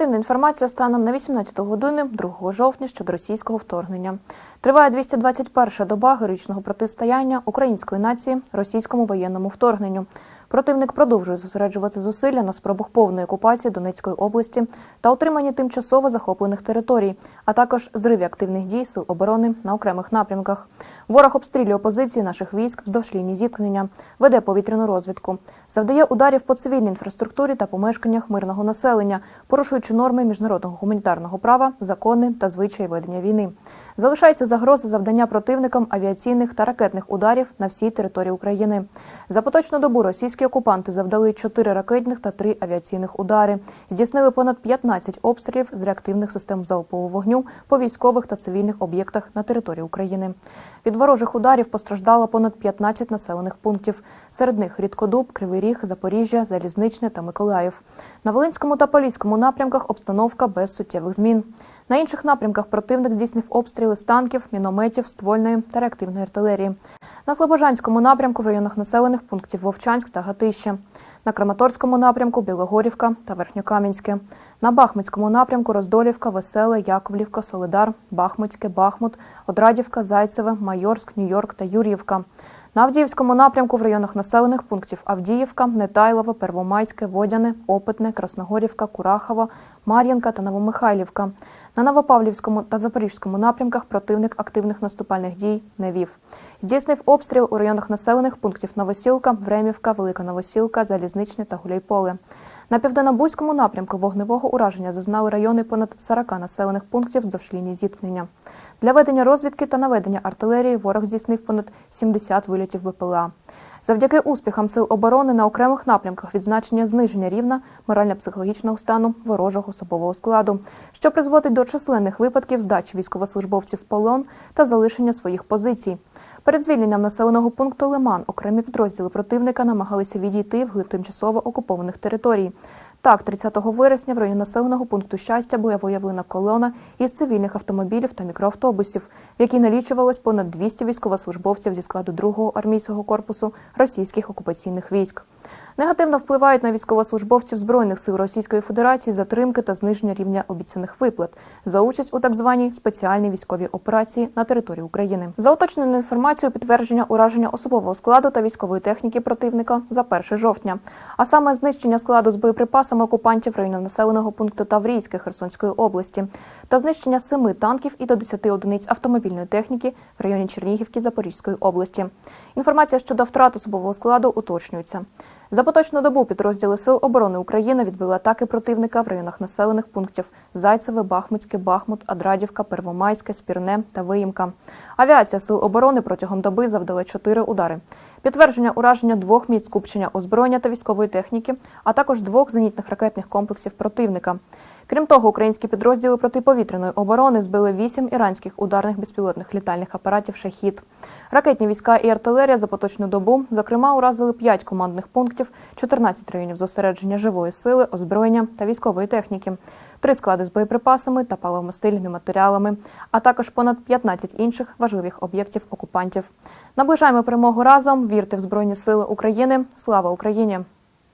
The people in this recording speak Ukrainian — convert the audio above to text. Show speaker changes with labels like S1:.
S1: Оперативна інформація станом на 18 години 2 жовтня щодо російського вторгнення. Триває 221-ша доба героїчного протистояння української нації російському воєнному вторгненню. Противник продовжує зосереджувати зусилля на спробах повної окупації Донецької області та отриманні тимчасово захоплених територій, а також зриві активних дій сил оборони на окремих напрямках. Ворог обстрілює позиції наших військ вздовж лінії зіткнення, веде повітряну розвідку, завдає ударів по цивільній інфраструктурі та помешканнях мирного населення, порушуючи норми міжнародного гуманітарного права, закони та звичаї ведення війни. Залишається загроза завдання противникам авіаційних та ракетних ударів на всій території України. За поточну добу російські окупанти завдали 4 ракетних та 3 авіаційних удари, здійснили понад 15 обстрілів з реактивних систем залпового вогню по військових та цивільних об'єктах на території України. Від ворожих ударів постраждало понад 15 населених пунктів. Серед них Рідкодуб, Кривий Ріг, Запоріжжя, Залізничне та Миколаїв. На Волинському та Поліському напрямках обстановка без суттєвих змін. На інших напрямках противник здійснив обстріли з танків, мінометів, ствольної та реактивної артилерії. На Слобожанському напрямку в районах населених пунктів Вовчанськ та Гатище. На Краматорському напрямку Білогорівка та Верхньокам'янське. На Бахмутському напрямку Роздолівка, Веселе, Яковлівка, Солидар, Бахмутське, Бахмут, Одрадівка, Зайцеве, Майорськ, Нью-Йорк та Юр'ївка. На Авдіївському напрямку в районах населених пунктів Авдіївка, Нетайлово, Первомайське, Водяне, Опитне, Красногорівка, Курахово, Мар'їнка та Новомихайлівка. На Новопавлівському та Запорізькому напрямках противник активних наступальних дій не вів. Здійснив обстріл у районах населених пунктів Новосілка, Времівка, Велика Новосілка, Залізничне та Гуляйполе. На південно-бузькому напрямку вогневого ураження зазнали райони понад 40 населених пунктів вздовж лінії зіткнення. Для ведення розвідки та наведення артилерії ворог здійснив понад 70 вилітів БПЛА. Завдяки успіхам сил оборони на окремих напрямках відзначення зниження рівня морально-психологічного стану ворожого особового складу, що призводить до численних випадків здачі військовослужбовців в полон та залишення своїх позицій. Перед звільненням населеного пункту Лиман окремі підрозділи противника намагалися відійти в тимчасово окупованих територій. Так, 30 вересня в районі населеного пункту щастя була виявлена колона із цивільних автомобілів та мікроавтобусів, в якій налічувалось понад 200 військовослужбовців зі складу 2-го армійського корпусу російських окупаційних військ. Негативно впливають на військовослужбовців збройних сил Російської Федерації затримки та зниження рівня обіцяних виплат за участь у так званій спеціальній військовій операції на території України. За уточненою інформацією, підтвердження ураження особового складу та військової техніки противника за 1 жовтня, а саме знищення складу з боєприпасами окупантів району населеного пункту Таврійське Херсонської області та знищення семи танків і до 10 одиниць автомобільної техніки в районі Чернігівки Запорізької області. Інформація щодо втрат особового складу уточнюється. За поточну добу підрозділи Сил оборони України відбили атаки противника в районах населених пунктів Зайцеве, Бахмутське, Бахмут, Адрадівка, Первомайське, Спірне та Виїмка. Авіація Сил оборони протягом доби завдала чотири удари. Підтвердження ураження двох місць скупчення озброєння та військової техніки, а також двох зенітних ракетних комплексів противника. Крім того, українські підрозділи протиповітряної оборони збили вісім іранських ударних безпілотних літальних апаратів «Шахід». Ракетні війська і артилерія за поточну добу, зокрема, уразили 5 командних пунктів, 14 районів зосередження живої сили, озброєння та військової техніки, три склади з боєприпасами та паливомастильними матеріалами, а також понад 15 інших важливих об'єктів окупантів. Наближаємо перемогу разом. Вірте в Збройні Сили України. Слава Україні!